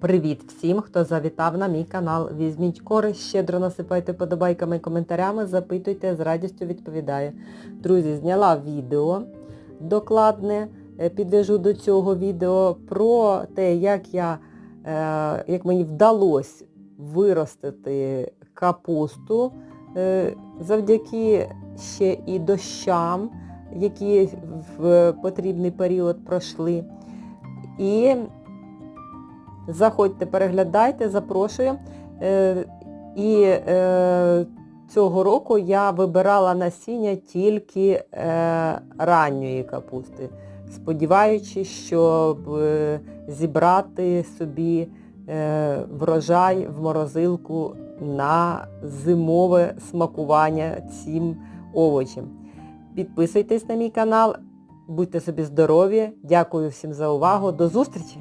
Привіт всім, хто завітав на мій канал. Візьміть користь, щедро насипайте подобайками і коментарями, запитуйте, з радістю відповідаю. Друзі, зняла відео докладне, е, підвяжу до цього відео про те, як я, е, як мені вдалося виростити капусту е, завдяки ще і дощам, які в потрібний період пройшли. І Заходьте, переглядайте, запрошую. Е, і е, цього року я вибирала насіння тільки е, ранньої капусти, сподіваючись, щоб зібрати собі врожай в морозилку на зимове смакування цим овочем. Підписуйтесь на мій канал, будьте собі здорові. Дякую всім за увагу. До зустрічі!